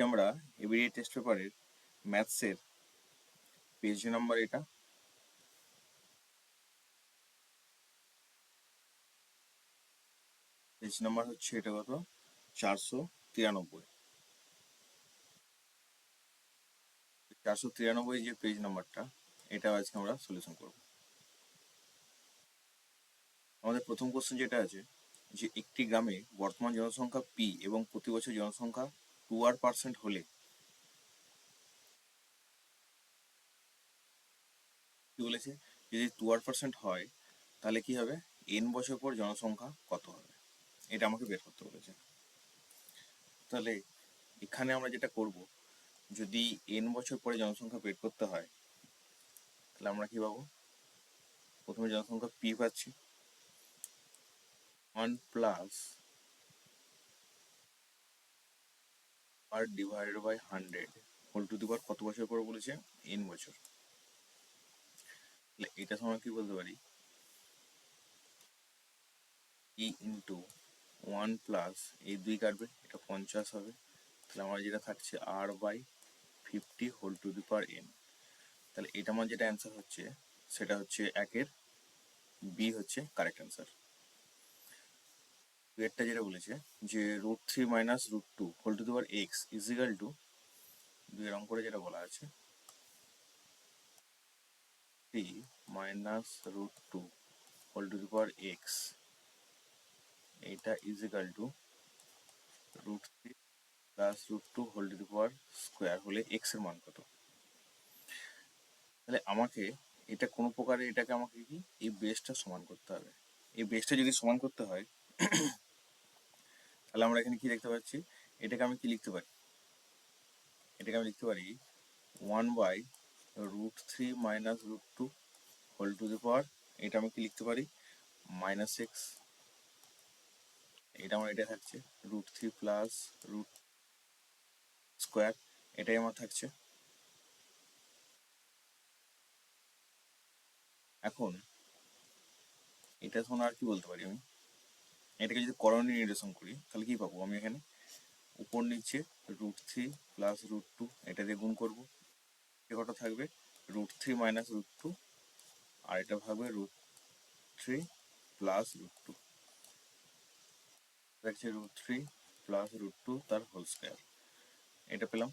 আজকে আমরা ABD test পেপারের ম্যাথসের পেজ নাম্বার এটা। পেজ নাম্বার হচ্ছে এটা কত? চারশো তিরানব্বই। চারশো তিরানব্বই যে পেজ নাম্বারটা এটা আজকে আমরা সলিউশন করব। আমাদের প্রথম কোশ্চেন যেটা আছে, যে একটি গ্রামে বর্তমান জনসংখ্যা পি এবং প্রতি বছর জনসংখ্যা টু আর পার্সেন্ট হলে। কি বলেছে? যদি টু আর পার্সেন্ট হয়, তাহলে কি হবে? এন বছর পর জনসংখ্যা কত হবে? এটা আমাকে বের করতে বলেছে। তাহলে এখানে আমরা যেটা করব, যদি এন বছর পরে জনসংখ্যা বের করতে হয়, তাহলে আমরা কি পাবো? প্রথমে জনসংখ্যা পি পাচ্ছি। One plus R divided by hundred whole to the power কত বছর পরে বলেছে? এন বছর। এটা সময় কি বলতে পারি? ই ইন্টু ওয়ান প্লাস এই দুই কাটবে, এটা পঞ্চাশ হবে। তাহলে আমার যেটা থাকছে R by fifty whole to the power N তাহলে এটা আমার যেটা অ্যান্সার হচ্ছে, সেটা হচ্ছে একের বি হচ্ছে কারেক্ট অ্যান্সার এরটা যেটা বলেছে, যে root three minus root two whole to the power x is equal to দুই রং করে যেটা বলা আছে three minus root two whole to the power x এইটা is equal to root three plus root two whole to the power square হলে এক্সের মান কত? তাহলে আমাকে এটা কোনো প্রকারে এটাকে আমাকে কি? এই বেসটা সমান করতে হবে। এই বেসটা যদি সমান করতে হয় তাহলে আমরা এখানে কি দেখতে পাচ্ছি? এটাকে আমি কি লিখতে পারি? এটাকে আমি লিখতে পারি one by root three minus root two whole to the power এটা আমি কি লিখতে পারি? মাইনাস এক্স এটা আমার এটা থাকছে root three plus root square এটাই আমার থাকছে। এখন, এটা শোনা আর কি বলতে পারি আমি? এটাকে যদি করণীয় নির্দেশন করি, তাহলে কি পাবো আমি এখানে? উপর নিচে root three plus root two এটা দিয়ে গুণ করব। কটা থাকবে? Root three minus root two আর এটা থাকবে root three plus root two দেখছি root three plus root two তার হোল স্কোয়ার এটা পেলাম।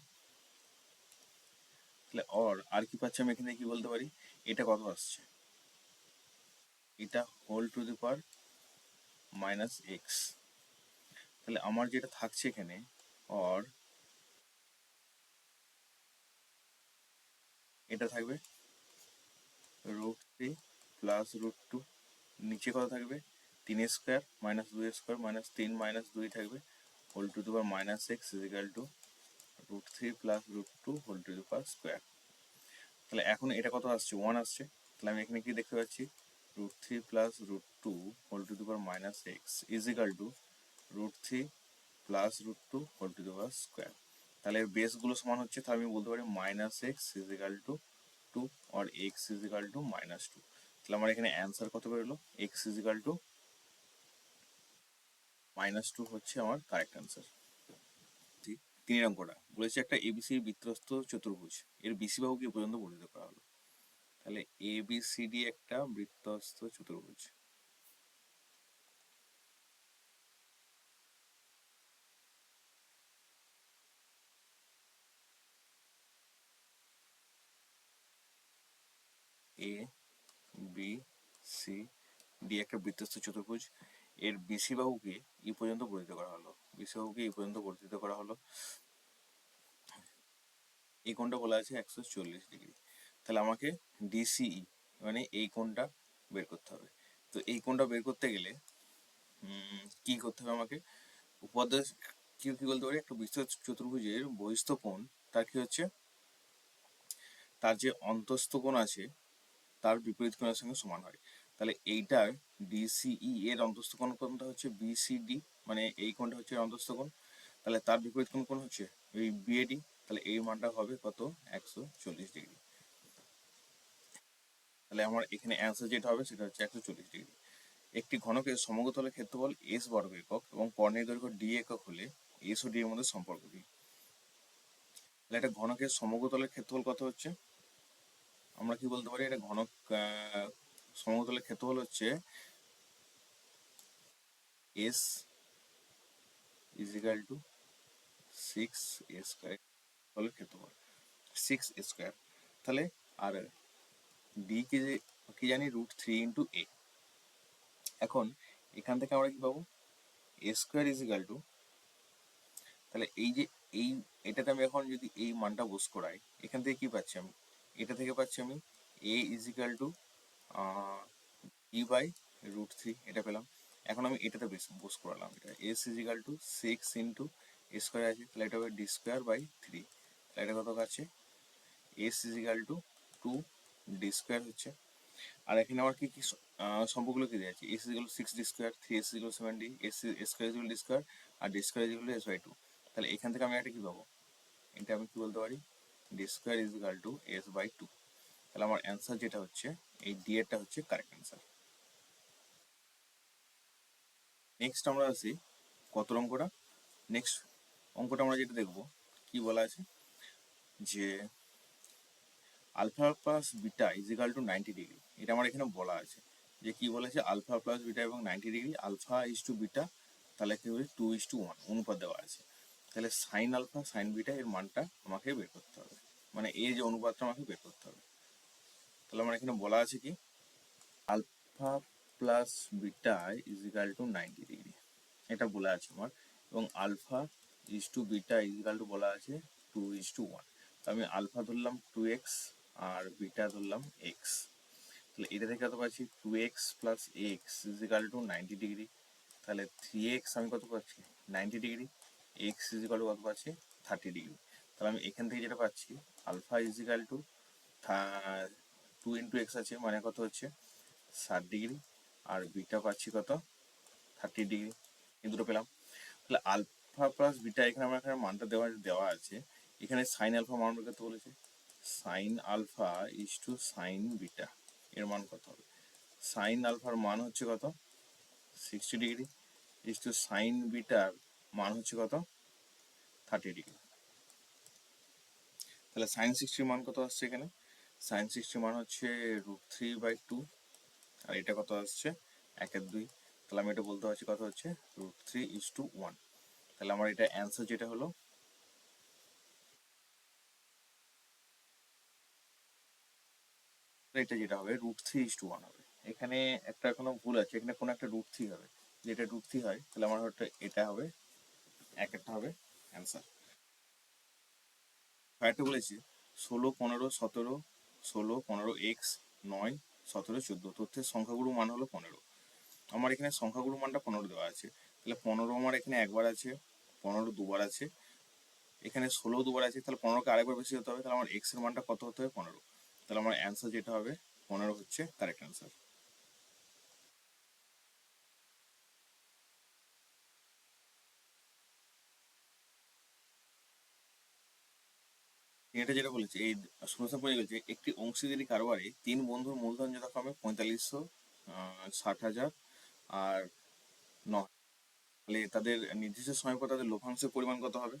তাহলে অর আর কি পাচ্ছি আমি এখানে কি বলতে পারি? এটা কত আসছে? এটা whole to the power minus x তাহলে আমার যেটা থাকছে এখানে অর এটা থাকবে root three plus root two নিচে কত থাকবে? তিন স্কোয়ার মাইনাস দুই স্কোয়ার মাইনাস তিন মাইনাস দুই থাকবে। Whole to the power minus x is equal to root three plus root two whole to the power square তাহলে এখন এটা কত আসছে? ওয়ান আসছে। তাহলে আমি এখানে কি দেখতে পাচ্ছি? Root 3 plus root 2 whole to the power minus x is equal to root 3 plus root 2 whole to the power square. তাহলে বেসগুলো সমান হচ্ছে, তাহলে আমি বলতে পারি minus x is equal to two R x is equal to minus two তাহলে আমার এখানে অ্যান্সার কত বেরোলো? X is equal to minus two হচ্ছে আমার কারেক্ট অ্যান্সার তিন অঙ্কটা বলেছে একটা এবিসি বৃত্তস্ত চতুর্ভুজ। এর বিসি বাহুকে এ পর্যন্ত বর্ণিত করা হলো। তাহলে এ বি সি ডি একটা বৃত্তস্ত চতুর্ভুজ। এ বি সি ডি একটা বৃত্তস্থ চতুর্ভুজ। এর বিসি বাহুকে ই পর্যন্ত বর্ধিত করা হলো। বিসি বাহুকে এই পর্যন্ত বর্ধিত করা হলো। এই কোণটা বলা আছে একশো চল্লিশ ডিগ্রি। তাহলে আমাকে ডিসিই মানে এই কোণটা বের করতে হবে। তো এই কোণটা বের করতে গেলে কি করতে হবে আমাকে? উপাধ্যায় কি কি বলতে পারি? একটা বিস্তর চতুর্ভুজের বহিস্থ কোণ, তার কি হচ্ছে? তার যে অন্তস্থ কোণ আছে, তার বিপরীত কোণের সঙ্গে সমান হয়। তাহলে এইটার ডিসিই এর অন্তস্থ কোণ কোণটা হচ্ছে বিসিডি মানে এই কোণটা হচ্ছে অন্তস্থ কোণ। তাহলে তার বিপরীত কোণ কোণ হচ্ছে? এই বিএডি তাহলে এই মানটা হবে কত? একশো চল্লিশ ডিগ্রি। তাহলে আমার এখানে অ্যান্সার যেটা হবে সেটা হচ্ছে একশো চল্লিশ ডিগ্রি একটি ঘনকের সমগ্রতলের ক্ষেত্রফল এস বর্গ একক এবং কর্ণের দৈর্ঘ্য ডি একক হলে এস ও ডি এর মধ্যে সম্পর্ক কি? তাহলে একটা ঘনকের সমগ্রতলের ক্ষেত্রফল কত হচ্ছে? আমরা কি বলতে পারি? এটা ঘনক সমগ্রতলের ক্ষেত্রফল হচ্ছে S is equal to six A square ক্ষেত্রফল সিক্স স্কোয়ার তাহলে আর ডি কি যে, কি জানি রুট থ্রি ইন্টু এ এখন এখান থেকে আমরা কি পাবো? A square is equal to তাহলে এই যে, এই, এটাতে আমি এখন যদি এই মানটা বস করাই, এখান থেকে কি পাচ্ছি আমি? এটা থেকে পাচ্ছি আমি A is equal to E by root three এটা পেলাম। এখন আমি এটাতে বেশ, বস করালাম এটা। S is equal to six into A square আছে, তাহলে এটা হবে ডি স্কোয়ার বাই থ্রি তাহলে এটা কত আছে S is equal to two D square হচ্ছে। আর এখানে আমার কি কি সম্পর্কগুলো কি দেওয়া আছে? S is six D square three S is seven D S square is D square R D square is S by two তাহলে এখান থেকে আমি একটা কি পাবো? এটা আমি কি বলতে পারি? D square is equal to S by two তাহলে আমার অ্যান্সার যেটা হচ্ছে, এই ডি এরটা হচ্ছে কারেক্ট অ্যান্সার নেক্সট আমরা আসি কত অঙ্কটা? নেক্সট অঙ্কটা আমরা যেটা দেখব, কি বলা আছে? যে alpha plus beta is equal to ninety degree এটা আমার এখানে বলা আছে। যে কি বলেছে? আলফা প্লাস বিটা এবং ninety degree alpha is to beta তাহলে কি হবে? টু ইজ টু ওয়ান অনুপাত দেওয়া আছে। তাহলে সাইন আলফা সাইন বিটা এর মানটা আমাকে বের করতে হবে। মানে এই যে অনুপাতটা আমাকে বের করতে হবে। তাহলে আমার এখানে বলা আছে কি? Alpha plus beta is equal to ninety degree এটা বলা আছে আমার। এবং alpha is to beta is equal to বলা আছে টু ইজ টু ওয়ান আমি আলফা ধরলাম টু এক্স আর বিটা ধরলাম এক্স তাহলে এটা থেকে কত পাচ্ছি? Two x plus x is equal to ninety degree তাহলে থ্রি এক্স আমি কত পাচ্ছি? Ninety degree x is equal to কত পাচ্ছি? থার্টি ডিগ্রি তাহলে আমি এখান থেকে যেটা পাচ্ছি alpha is equal to two into x আছে মানে কত হচ্ছে? ষাট ডিগ্রি আর বিটা পাচ্ছি কত? থার্টি ডিগ্রি এই দুটো পেলাম। তাহলে আলফা প্লাস বিটা এখানে আমার এখানে মানটা দেওয়া দেওয়া আছে। এখানে সাইন আলফা মান বের করতে বলেছে। Sine alpha is to sine beta এর মান কত হবে? সাইন আলফার মান হচ্ছে কত? Sixty degree is to sine bitter মান হচ্ছে কত? থার্টি ডিগ্রি তাহলে সাইন সিক্সটির মান কত আসছে এখানে? সাইন সিক্সটির মান হচ্ছে রুট থ্রি বাই টু আর এটা কত আসছে? একের দুই। তাহলে আমি এটা বলতে পারছি কত হচ্ছে? Root three is to one তাহলে আমার এটা অ্যান্সার যেটা হলো এটা যেটা হবে root three is to one হবে। এখানে একটা কোনো ভুল আছে, এখানে কোনো একটা রুট থ্রি হবে। যেটা রুট থ্রি হয়, তাহলে আমার হয়তো এটা হবে, এক একটা হবে অ্যান্সার কয়েকটা বলেছি, ষোলো, পনেরো, সতেরো, ষোলো, পনেরো এক্স নয়, সতেরো, চোদ্দ, তথ্যের সংখ্যাগুলো মান হলো পনেরো। আমার এখানে সংখ্যাগুলো মানটা পনেরো দেওয়া আছে। তাহলে পনেরো আমার এখানে একবার আছে, পনেরো দুবার আছে। এখানে ষোলো দুবার আছে, তাহলে পনেরোকে আরেকবার বেশি হতে হবে, তাহলে আমার এক্সের মানটা কত হতে হবে, পনেরো। তাহলে আমার অ্যান্সার যেটা হবে পনেরো হচ্ছে কারেক্ট অ্যান্সার এটা যেটা বলেছে, এই সমস্যা পড়ে গেছে, একটি অংশীদারি কারবারে তিন বন্ধুর মূলধন যথাক্রমে পঁয়তাল্লিশশো ষাট হাজার আর ন তাহলে তাদের নির্দিষ্ট সময় পর তাদের লভ্যাংশের পরিমাণ কত হবে?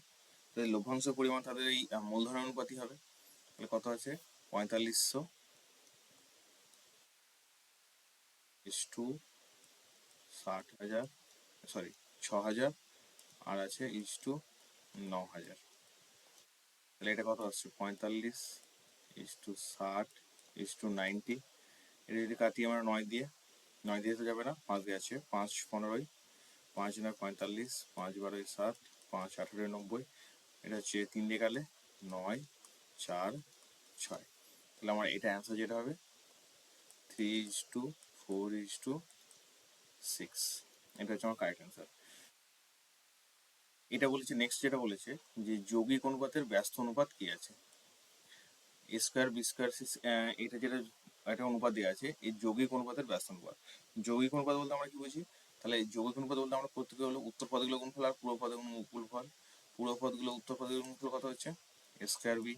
তাদের লভ্যাংশের পরিমাণ তাদের এই মূলধন অনুপাতি হবে। তাহলে কত আছে? পঁয়তাল্লিশশো ইস টু ষাট হাজার সরি ছ হাজার, আর আছে ইস টু ন হাজার। তাহলে এটা কত আসছে? পঁয়তাল্লিশ ইস টু ষাট ইস টু নাইনটি এটা যদি কাটি আমরা নয় দিয়ে নয় দিয়ে তো যাবে না, পাঁচ দিয়ে আছে, পাঁচ পনেরোই, পাঁচ নয় পঁয়তাল্লিশ, পাঁচ বারোই ষাট, পাঁচ আঠেরোই নব্বই। এটা হচ্ছে তিন দিয়ে গেলে নয়, চার, ছয়। তাহলে আমার এটা অ্যান্সার যেটা হবে? Three is to four is to six এটা হচ্ছে আমার কারেক্ট অ্যান্সার এটা বলেছে নেক্সট যেটা বলেছে, যে যৌগিক অনুপাতের ব্যস্ত অনুপাত কি আছে? এ স্কোয়ার বি স্কোয়ার এটা যেটা, একটা অনুপাত দেওয়া আছে, এই যৌগিক অনুপাতের ব্যস্ত অনুপাত। যৌগিক অনুপাত বলতে আমরা কি বুঝি? তাহলে যৌগিক অনুপাত বলতে আমরা প্রত্যেকে হলো উত্তর পদগুলো গুণফল আর পূর্ব পদগুলো গুণফল পূর্ব পদগুলো উত্তর পদের গুণফল কত হচ্ছে? A square B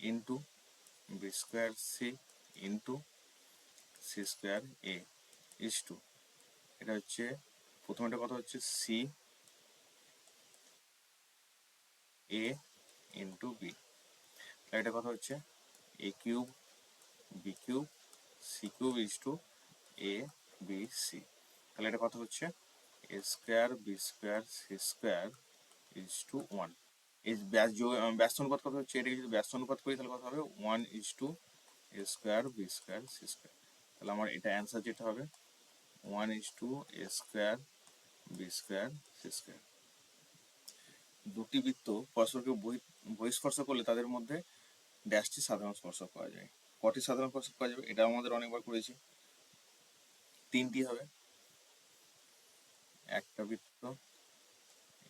into B square C into C square A is to এটা হচ্ছে, প্রথমটা কত হচ্ছে সি এ ইন্টু বি এটা কথা হচ্ছে A cube B cube C cube is to A B C তাহলে এটা কথা হচ্ছে A square B square C square is to one এই ব্যাস অনুপাত কথা হচ্ছে, এটাকে যদি ব্যস্ত অনুপাত করি, তাহলে কথা হবে? One is to A square B square C square তাহলে আমার এটা অ্যান্সার যেটা হবে? One is to A square B square C square দুটি বৃত্ত পরস্পরকে বহিস্পর্শ করলে তাদের মধ্যে ড্যাশটি সাধারণ স্পর্শক পাওয়া যায়। কটি সাধারণ স্পর্শক পাওয়া যাবে? এটা আমাদের অনেকবার করেছি। তিনটি হবে। একটা বৃত্ত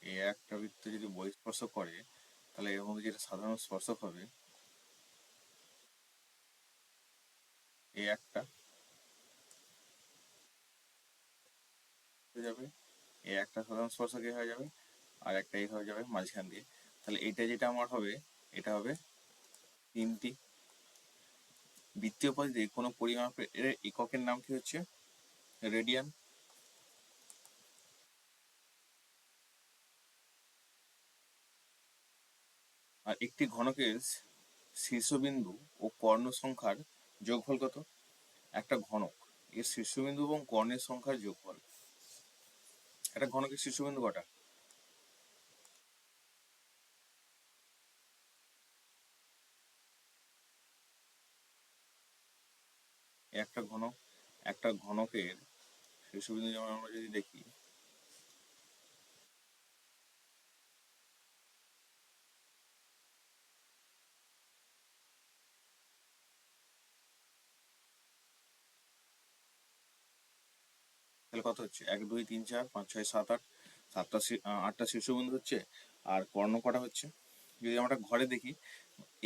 এই একটা বৃত্ত যদি বহিস্পর্শ করে, তাহলে এর মধ্যে যেটা সাধারণ স্পর্শক হবে এই একটা যাবে। এই একটা সাধারণ স্পর্শক হয়ে যাবে, আর একটা এই হয়ে যাবে মাঝখান দিয়ে। তাহলে এটা যেটা আমার হবে, এটা হবে তিনটি। বৃত্তীয় পদ্ধতি কোনো পরিমাপের এককের নাম কি হচ্ছে? রেডিয়ান। আর একটি ঘনকের শীর্ষবিন্দু ও কর্ণ সংখ্যার যোগফল কত? একটা ঘনক। এর শীর্ষবিন্দু এবং কর্ণের সংখ্যার যোগফল। একটা ঘনকের শীর্ষবিন্দু কটা? একটা ঘনক, একটা ঘনকের শীর্ষবিন্দু যেমন আমরা যদি দেখি তাহলে কত হচ্ছে। এক, দুই, তিন, চার, পাঁচ, ছয়, সাত, আট, সাতটা আটটা শীর্ষবিন্দু হচ্ছে আর কর্ণ কটা হচ্ছে। যদি আমরা ঘরে দেখি,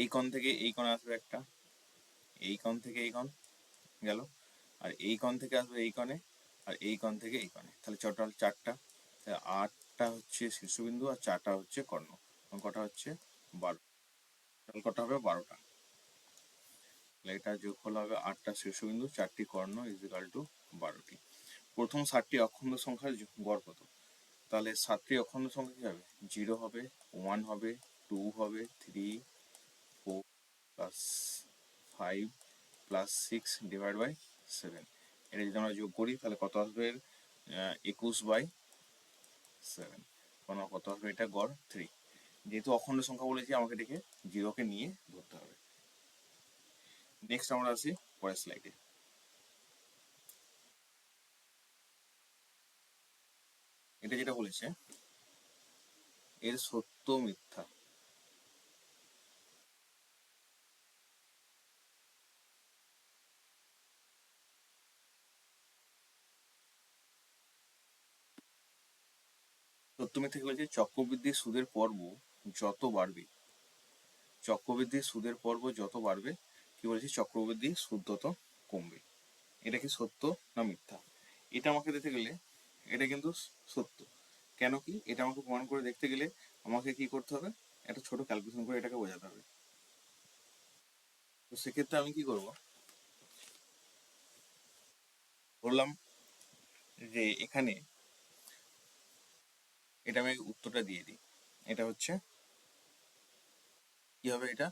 এই কণ থেকে এই কণ আসবে একটা, এই কণ থেকে এই কণ গেল, আর এই কণ থেকে আসবে এই কণে, আর এই কণ থেকে এই কণে। তাহলে টোটাল চারটা আটটা হচ্ছে শীর্ষবিন্দু আর চারটা হচ্ছে কর্ণ। কটা হচ্ছে? বারো। কটা হবে? বারোটা। এটা যোগফল হবে আটটা শীর্ষবিন্দু চারটি কর্ণ ইজিক্যাল টু বারোটি। প্রথম সাতটি অখণ্ড সংখ্যার গড় কত? তাহলে সাতটি অখণ্ড সংখ্যা কি হবে? জিরো হবে ওয়ান হবে টু হবে three four plus five plus six divide by seven এটা যদি আমরা যোগ করি, তাহলে কত আসবে? একুশ বাই সেভেন কোনো কত আসবে? এটা গড় থ্রি যেহেতু অখণ্ড সংখ্যা বলেছি, আমাকে এটাকে জিরোকে নিয়ে ধরতে হবে। নেক্সট আমরা আসি পরের স্লাইডে এটা যেটা বলেছে, এর সত্য মিথ্যা। সত্য মিথ্যা কি বলছে? চক্রবৃদ্ধি সুদের পর্ব যত বাড়বে, চক্রবৃদ্ধি সুদের পর্ব যত বাড়বে, কি বলছে? চক্রবৃদ্ধি সুদ তত কমবে। এটা কি সত্য না মিথ্যা? এটা আমাকে দেখতে গেলে এটা কিন্তু সত্য। কেন কি? এটা আমাকে প্রমাণ করে দেখতে গেলে আমাকে কি করতে হবে? একটা ছোট ক্যালকুলেশন করে এটাকে বোঝাতে হবে। তো সেক্ষেত্রে আমি কি করব? বললাম যে এখানে এটা আমি উত্তরটা দিয়ে দিই। এটা হচ্ছে কি হবে এটা?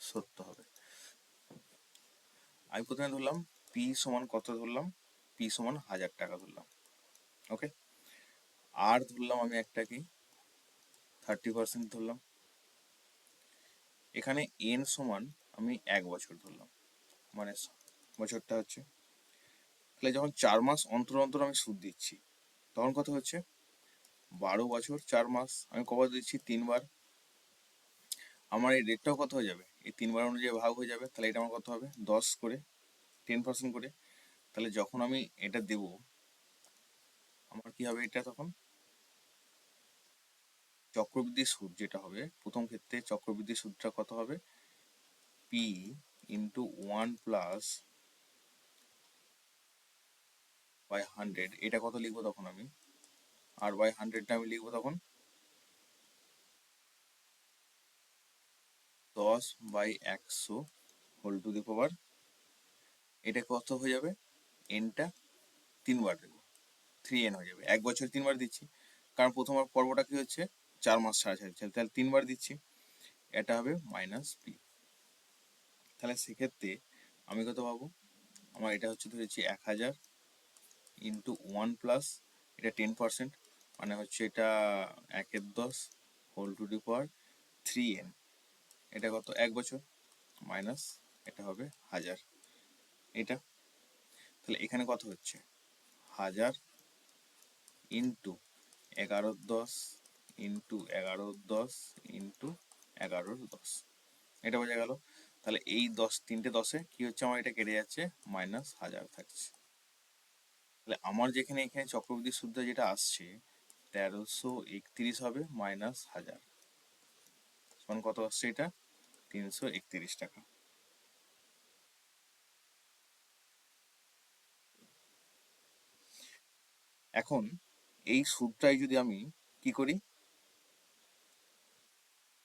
সত্য হবে। আমি প্রথমে ধরলাম পি সমান কত ধরলাম? পি সমান হাজার টাকা ধরলাম। ওকে আর ধরলাম আমি একটা কি? থার্টি পার্সেন্ট ধরলাম। এখানে এন সমান আমি এক বছর ধরলাম। মানে বছরটা হচ্ছে। তাহলে যখন চার মাস অন্তর অন্তর আমি সুদ দিচ্ছি, তখন কত হচ্ছে? বারো বছর চার মাস। আমি কবার দিচ্ছি? তিনবার। আমার এই রেটটাও কত হয়ে যাবে? এই তিনবার অনুযায়ী ভাগ হয়ে যাবে। তাহলে এটা আমার কত হবে? দশ করে টেন পার্সেন্ট করে। তাহলে যখন আমি এটা দেব, আমার কি হবে এটা তখন? চক্রবৃদ্ধি সুদ যেটা হবে, প্রথম ক্ষেত্রে চক্রবৃদ্ধি সুদটা কত হবে? P into one plus by hundred এটা কত লিখব তখন আমি? আর বাই হান্ড্রেডটা আমি লিখব তখন? দশ বাই একশো হোল টু দি পাওয়ার এটা কত হয়ে যাবে? এনটা তিনবার দেবো। থ্রি এন হয়ে যাবে। এক বছর তিনবার দিচ্ছি। কারণ প্রথম পর্বটা কি হচ্ছে? চার মাস ছাড়া ছাড়া তাহলে তিনবার দিচ্ছি। এটা হবে মাইনাস পি তাহলে সেক্ষেত্রে আমি কত পাবো? আমার এটা হচ্ছে ধরেছি এক হাজার ইন্টু ওয়ান প্লাস এটা টেন পার্সেন্ট মানে হচ্ছে এটা একের দশ whole to the power three N এটা কত? এক বছর। মাইনাস এটা হবে হাজার। এটা তাহলে এখানে কত হচ্ছে? হাজার ইন্টু এগারো দশ ইন্টু এগারো দশ ইন্টু এগারোর দশ। এটা বোঝা গেল? তাহলে এই দশ, তিনটে দশে কি হচ্ছে? আমার এটা কেটে যাচ্ছে, মাইনাস হাজার থাকছে। তাহলে আমার যেখানে এখানে চক্রবৃদ্ধি সুদ্ধ যেটা আসছে, তেরোশো একত্রিশ হবে মাইনাস হাজার। কত আসছে এটা? তিনশো একত্রিশ টাকা। এখন এই সুদটাই যদি আমি কি করি?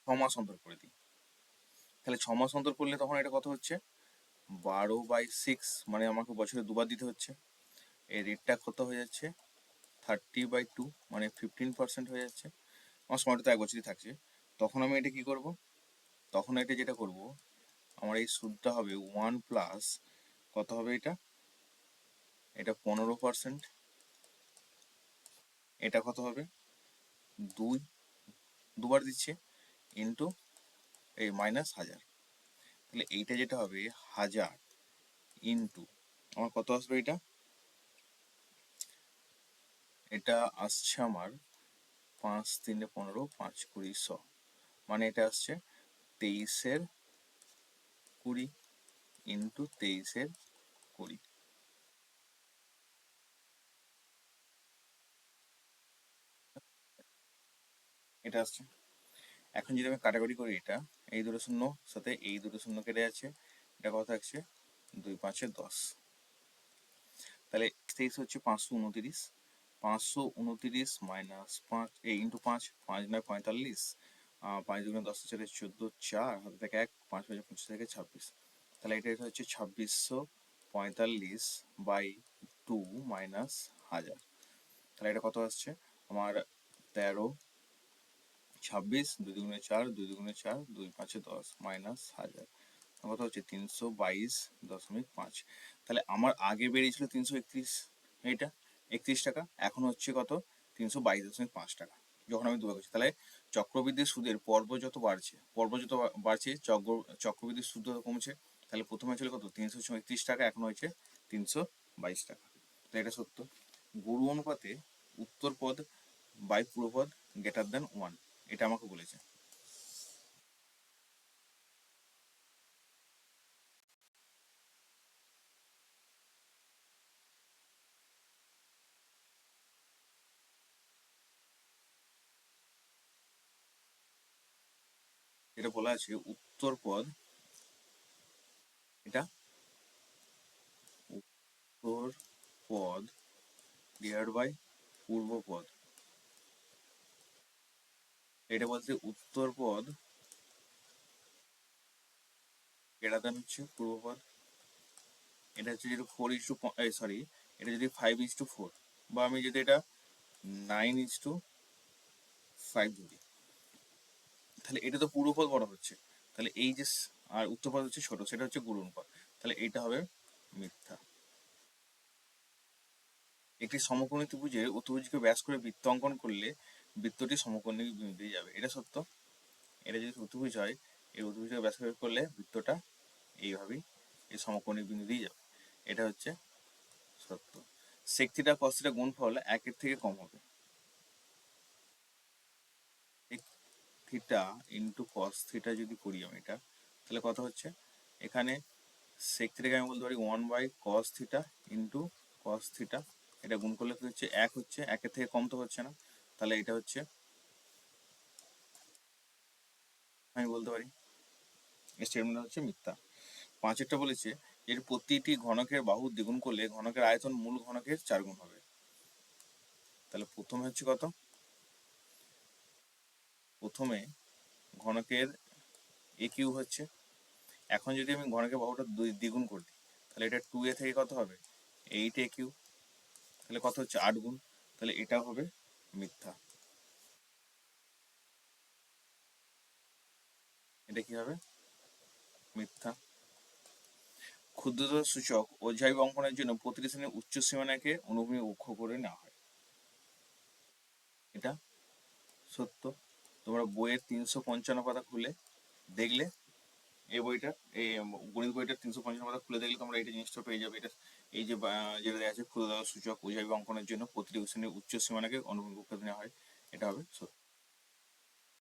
ছ মাস অন্তর করে দিই। তাহলে ছ মাস অন্তর করলে তখন এটা কত হচ্ছে? বারো বাই সিক্স মানে আমাকে বছরে দুবার দিতে হচ্ছে। এই রেটটা কত হয়ে যাচ্ছে? থার্টি বাই টু মানে ফিফটিন পার্সেন্ট হয়ে যাচ্ছে। আমার সময়টা তো এক বছরই থাকছে। তখন আমি এটা কি করব? তখন এটা যেটা করব, আমার এই সুদটা হবে ওয়ান প্লাস কত হবে এটা? এটা পনেরো পার্সেন্ট এটা কত হবে? দুই, দুবার দিচ্ছে ইন্টু এই মাইনাস হাজার। তাহলে এইটা যেটা হবে, হাজার ইন্টু আমার কত আসবে এটা? এটা আসছে আমার পাঁচ তিনে পনেরো, পাঁচ কুড়ি শ মানে এটা আসছে তেইশের কুড়ি ইন্টু তেইশের কুড়ি। এটা আসছে। এখন যদি আমি কাটাকুটি করি এটা, এই দুটো শূন্য সাথে এই দুটো শূন্য কেটে যাচ্ছে, এটা কত থাকছে? দুই পাঁচে দশ। তাহলে তেইশ হচ্ছে পাঁচশো উনতিরিশ পাঁচশো উনতিরিশ মাইনাস পাঁচ, এই ইন্টু পাঁচ পাঁচ নয় পঁয়তাল্লিশ পাঁচ দুগুণে দশ চারে চোদ্দ চার, হাতে থেকে এক, পাঁচ পাঁচ পঁচিশ থেকে ছাব্বিশ। তাহলে এটা এটা হচ্ছে ছাব্বিশশো পঁয়তাল্লিশ বাই টু মাইনাস হাজার। তাহলে এটা কত আসছে? আমার তেরো ছাব্বিশ, দুই দুগুণে চার, দুই দুগুণে চার, দুই পাঁচে দশ, মাইনাস হাজার। কত হচ্ছে তিনশো বাইশ দশমিক পাঁচ। তাহলে আমার আগে বেরিয়েছিল তিনশো একত্রিশ, এইটা? একত্রিশ টাকা, এখন হচ্ছে কত? তিনশো বাইশ দশমিক পাঁচ টাকা, যখন আমি দুবার করছি। তাহলে চক্রবৃদ্ধির সুদের পর্ব যত বাড়ছে, পর্ব যত বাড়ছে, চক্র, চক্রবৃদ্ধির সুদ যত কমছে, তাহলে প্রথমে ছিল কত? তিনশো একত্রিশ টাকা, এখন হয়েছে তিনশো বাইশ টাকা। তো এটা সত্য। গুরু অনুপাতে উত্তর পদ বাই পূর্বপদ গ্রেটার দেন ওয়ান এটা আমাকে বলেছে। এটা বলা আছে উত্তর পদ। এটা উত্তর পদ ডিভাইড বাই পূর্ব পদ। এটা বলতে উত্তর পদ। গ্রেটার দেন হচ্ছে পূর্ব পদ। এটা হচ্ছে যদি ফোর ইস টু সরি এটা যদি ফাইভ ইস টু ফোর বা আমি যদি এটা নাইন ইস টু ফাইভ ধরি, তাহলে এটা তো পূর্বপদ বড় হচ্ছে। তাহলে এই যে আর উত্তরপদ হচ্ছে ছোট, সেটা হচ্ছে গুরু অনুপাত তাহলে এইটা হবে মিথ্যা। একটি সমকোণী ত্রিভুজের অতিভুজকে ব্যাস করে বৃত্ত অঙ্কন করলে বৃত্তটি সমকোণী বিন্দু যাবে। এটা সত্য। এটা যদি অতিভুজ হয়, এই অতিভুজকে ব্যাস করে করলে বৃত্তটা এইভাবেই এই সমকোণী বিন্দু দিয়ে যাবে। এটা হচ্ছে সত্য। সেক থিটা কস থিটা গুণফল একের থেকে কম হবে। থিটা ইন্টু কস থিটা যদি করি আমি এটা, তাহলে কত হচ্ছে? এখানে সেক থিটাকে আমি বলতে পারি one by cos theta into cos theta এটা গুণ করলে কি হচ্ছে? এক হচ্ছে। একের থেকে কম তো হচ্ছে না। তাহলে এটা হচ্ছে আমি বলতে পারি। স্টেটমেন্ট হচ্ছে মিথ্যা। পাঁচেরটা বলেছে, এর প্রতিটি ঘনকের বাহু দ্বিগুণ করলে ঘনকের আয়তন মূল ঘনকের চার গুণ হবে। তাহলে প্রথমে হচ্ছে কত? প্রথমে ঘনকের এ কিউ হচ্ছে। এখন যদি আমি ঘনকের বাহুটা দুই দ্বিগুণ করি তাহলে এটা টু এ থেকে কত হবে? এইট এ কিউ তাহলে কত হচ্ছে? আট গুণ। তাহলে এটা হবে মিথ্যা। এটা কি হবে? মিথ্যা। ক্ষুদ্রতর সূচক অঙ্কনের জন্য প্রতিটি শ্রেণির উচ্চ সীমানাকে অনুভূমি করে নেওয়া হয়। এটা সত্য। তোমরা বইয়ের তিনশো পঞ্চান্ন পাতা খুলে দেখলে, এই বইটা, এই গণিত তিনশো পঞ্চান্ন পাতা খুলে দেখলে তোমরা এটা জিনিসটা পেয়ে যাবে। এটা এই যে যেটা দেওয়া আছে ক্ষুদ্রতর সূচক অধ্যায় অঙ্কনের জন্য প্রতিটি শ্রেণির উচ্চ সীমানাকে অনুভূমিক করে নেওয়া হয়। এটা হবে সত্য